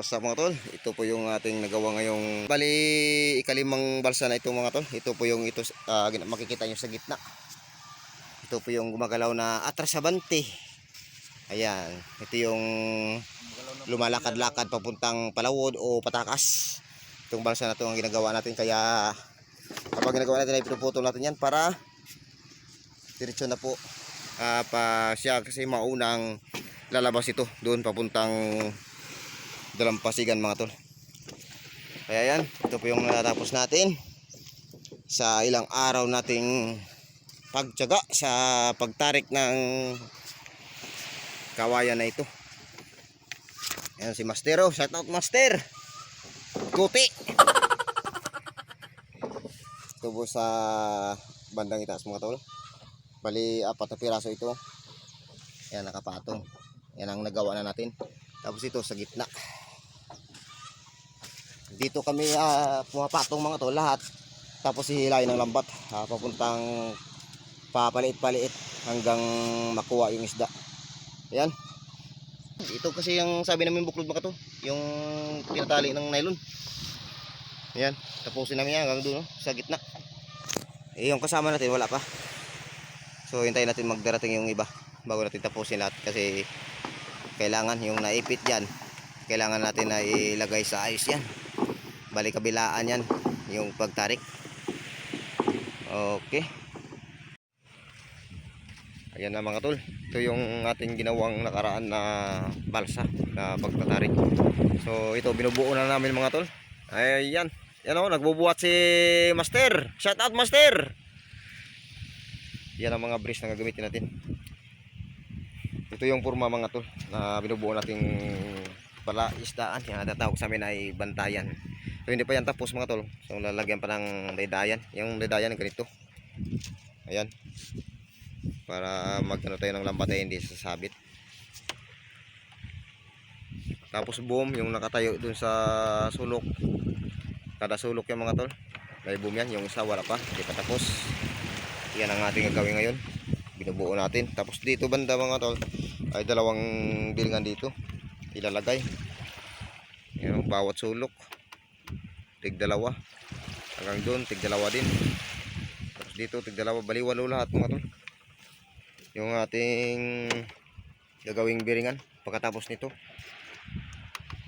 what's up mga tol? Ito po yung ating nagawa ngayong bali ikalimang balsa na ito mga tol. Ito po yung ito gina- makikita nyo sa gitna. Ito po yung gumagalaw na atrasabante. Ayan, ito yung lumalakad-lakad papuntang Palawod o Patakas. Itong balsa na ito ang ginagawa natin kaya kapag ginagawa natin ay pinuputol natin yan para diretso na po ah, pa siya kasi maunang lalabas ito doon papuntang dalampasigan mga tol. Kaya yan ito po yung natapos natin sa ilang araw nating pagtyaga sa pagtarik ng kawayan na ito. Yan si Mastero shout out Master. Kuti ito po sa bandang itaas mga tol. Bali apat na piraso ito. Yan nakapatong. Yan ang nagawa na natin. Tapos ito sa gitna dito kami ah, pumapatong mga to lahat. Tapos hihilayin ng lambat ah, papuntang papaliit-paliit hanggang makuha yung isda. Yan ito kasi yung sabi namin buklod mga to yung tinatali ng nylon. Yan tapusin namin yan hanggang doon no, sa gitna. Eh, yung kasama natin wala pa. So hintayin natin magdarating yung iba bago natin tapusin lahat kasi kailangan yung naipit yan kailangan natin na ilagay sa ayos yan balik kabilaan yan yung pagtarik. Okay. Ayan na mga tol. Ito yung ating ginawang nakaraan na balsa na pagtatarik. So ito binubuo na namin mga tol. Ayan. Yan o nagbubuhat si master. Shout out master! Yan ang mga brace na gagamitin natin. Ito yung purma mga tol na binubuo nating pala isdaan yung natatawag sa amin ay bantayan so hindi pa yan tapos mga tol. So lalagyan pa ng daydayan yung daydayan ganito. Ayan. Para magano tayo ng lambat ay hindi sasabit. Tapos boom yung nakatayo dun sa sulok. Kada sulok yung mga tol. May boom yan. Yung isa wala pa. Hindi pa tapos. Yan ang ating gagawin ngayon. Binubuo natin. Tapos dito banda mga tol ay dalawang bilingan dito. Ilalagay. Yan bawat sulok tig dalawa. Hanggang doon tig dalawa din. Tapos dito tig dalawa. Baliwalo lahat mga tol. Yung ating gagawing biringan pagkatapos nito.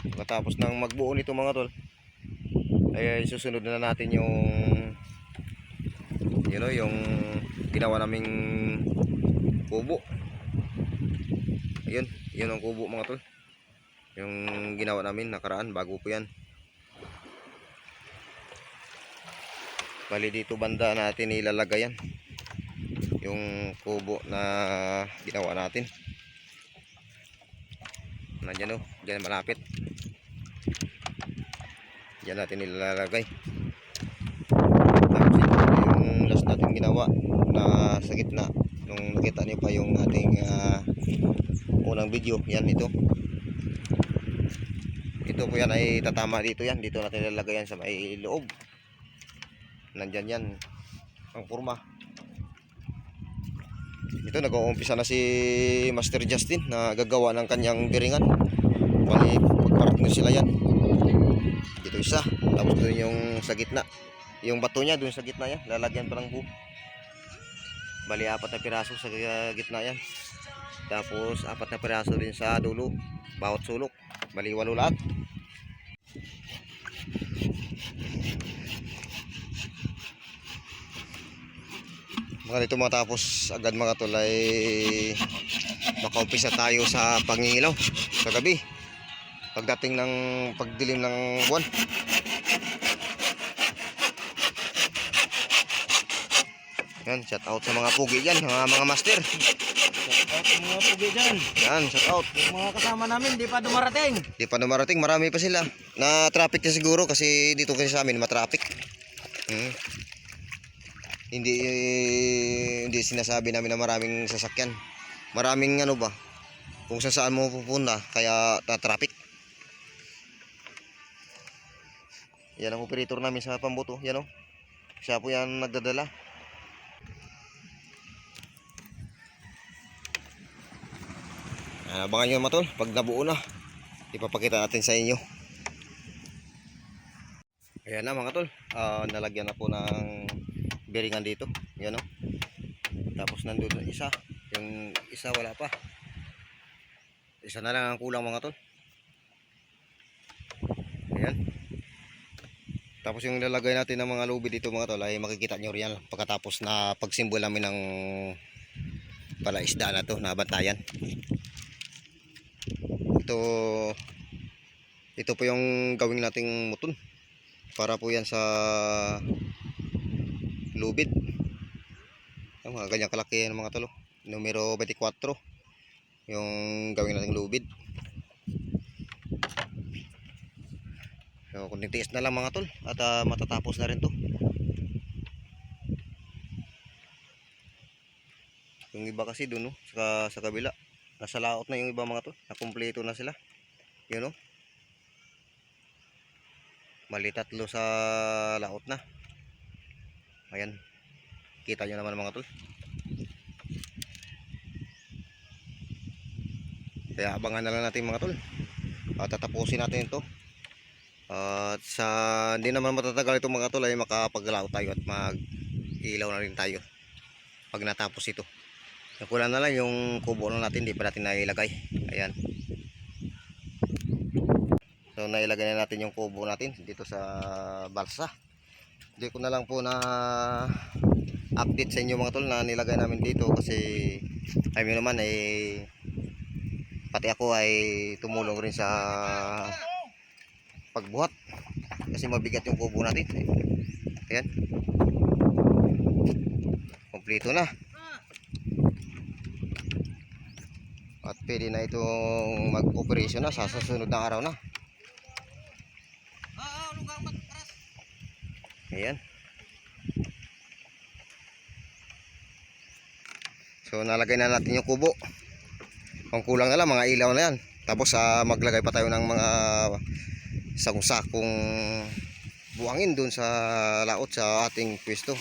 Pagkatapos ng magbuo nito mga tol ay susunod na natin yung you know yung ginawa naming kubo. Ayun yun ang kubo mga tol. Yung ginawa namin nakaraan bago po yan bali dito banda natin ilalagay yan yung kubo na ginawa natin. Nandyan o dyan malapit. Dyan natin ilalagay tapos yung last natin ginawa na sa gitna. Nung nakita niyo pa yung ating ah, unang video yan ito. Ito po yan ay tatama dito yan. Dito natin ilalagay yan sa may loob nandyan yan. Ang kurma. Ito nag-uumpisa na si Master Justin na gagawa ng kanyang biringan. Bali pagparating na sila yan. Dito isa. Tapos doon yung sa gitna. Yung bato niya doon sa gitna yan. Lalagyan pa ng buo bali apat na piraso sa gitna yan. Tapos apat na piraso din sa dulo. Bawat sulok. Bali walo lahat mga dito matapos agad mga tol ay makaumpisa tayo sa pangingilaw sa gabi pagdating ng pagdilim ng buwan yan shout out sa mga pugi dyan mga, mga master Shout out mga pugi dyan. yan shout out Yung mga kasama namin, di pa dumarating. di pa dumarating marami pa sila na traffic na siguro kasi dito kasi sa amin matraffic hmm. Hindi hindi sinasabi namin na maraming sasakyan. Maraming ano ba kung saan saan mo pupunta kaya na traffic. Yan ang operator namin sa pambuto yan o siya po yan nagdadala. Abangan nyo matol pag nabuo na ipapakita natin sa inyo. Ayan na mga tol, Ah, nalagyan na po ng bearingan dito. Yan o. Tapos nandun isa. Yung isa wala pa. Isa na lang ang kulang mga tol. Ayan. Tapos yung lalagay natin ng mga lubi dito mga tol ay makikita nyo riyan pagkatapos na pagsimbol namin ng palaisda na to na bantayan. Ito ito po yung gawin nating muton para po yan sa lubid. Ang mga ganyang kalaki ng mga tolo. Numero 24 yung gawin nating lubid. So, kung tiis na lang mga tol at ah, matatapos na rin to. Yung iba kasi doon no, sa, sa kabila. Nasa laot na yung iba mga tol. Nakumpleto na sila. Yun no. Mali tatlo sa laot na. Ayan. Kita nyo naman mga tol. Kaya abangan na lang natin mga tol. At tatapusin natin ito. At sa hindi naman matatagal ito mga tol ay makapaglaw tayo at mag ilaw na rin tayo pag natapos ito. Nakulang na lang yung kubo na natin, hindi pa natin nailagay. Ayan. So nailagay na natin yung kubo natin dito sa balsa. Hindi ko na lang po na update sa inyo mga tol na nilagay namin dito kasi yun naman ay pati ako ay tumulong rin sa pagbuhat. Kasi mabigat yung kubo natin. Ayan. Kompleto na. At pwede na itong mag-operation na sa susunod na araw na ayan so nalagay na natin yung kubo kung kulang na lang mga ilaw na yan tapos ah, maglagay pa tayo ng mga sakong-sakong buhangin dun sa laot sa ating pwesto.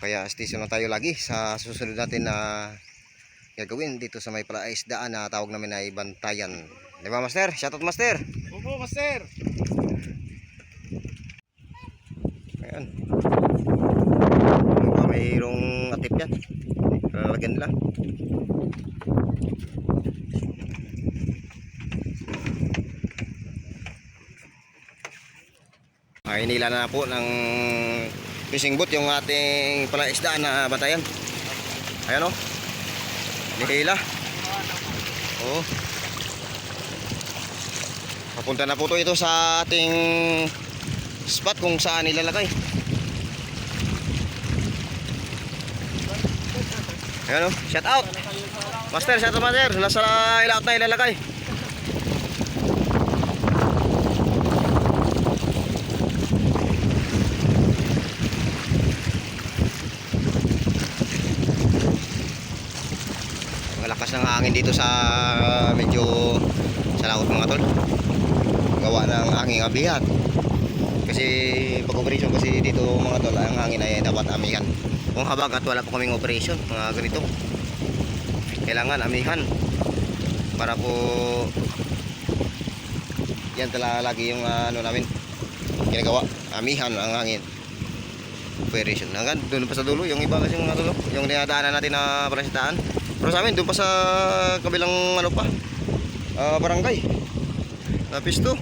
Kaya station na tayo lagi sa susunod natin na gagawin dito sa may palaisdaan na tawag namin ay bantayan. Di ba master? Shoutout master! Opo, master. Ayan. Ano ba, mayroong atip yan. Lalagyan nila. Ay, nila na po ng fishing boat yung ating palaisdaan na batayan. Ayan o. Nihila. Oo. Papunta na po to ito sa ating spot kung saan nilalagay. Ayan o, shout out. Master, shout out master. Nasa ilaot na ilalagay. Malakas ng hangin dito sa medyo sa laot mga tol. Gawa ng hangin abihat. Kasi pag operation kasi dito mga tol, ang hangin ay dapat amihan. Kung habag at wala po kaming operation, mga ganito. Kailangan amihan. Para po yan talaga lagi yung ah, ano namin ginagawa. Amihan ang hangin. Operation. Hanggang doon pa sa dulo, yung iba kasi mga dulo, yung dinadaanan natin na parasitaan. Pero sa amin, doon pa sa kabilang ano pa, ah, barangay. Na pisto.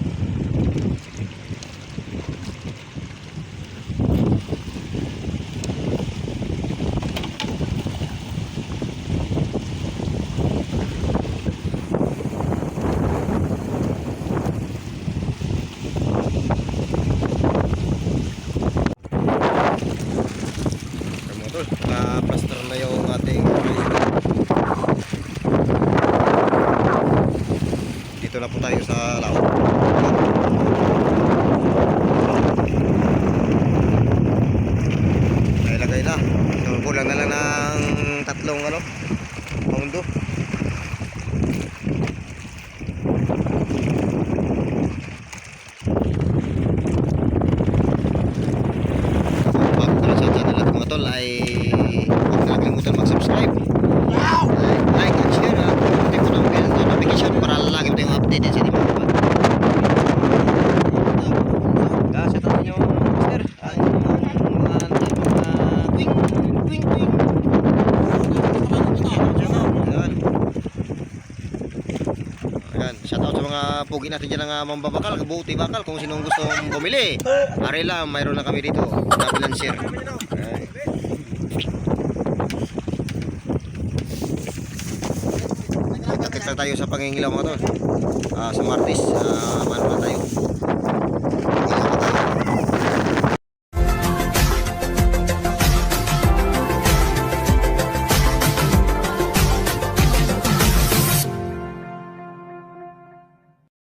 Ayan mga tol, na-plaster na yung ating Dito na po tayo sa laot. Nailagay na. So, kulang na lang ng tatlong ano, paundo. Bago ka sa channel natin mga tol ay huwag na kalimutan mag-subscribe. Like, like and share at mga pugi natin dyan ng uh, mambabakal, buti bakal, kung sinong gusto bumili. Ari lang, mayroon na kami dito. Na balancer. Ay. Kita-kita tayo sa pangingilaw mga tol. Ah, sa Martis, ah, mano na tayo.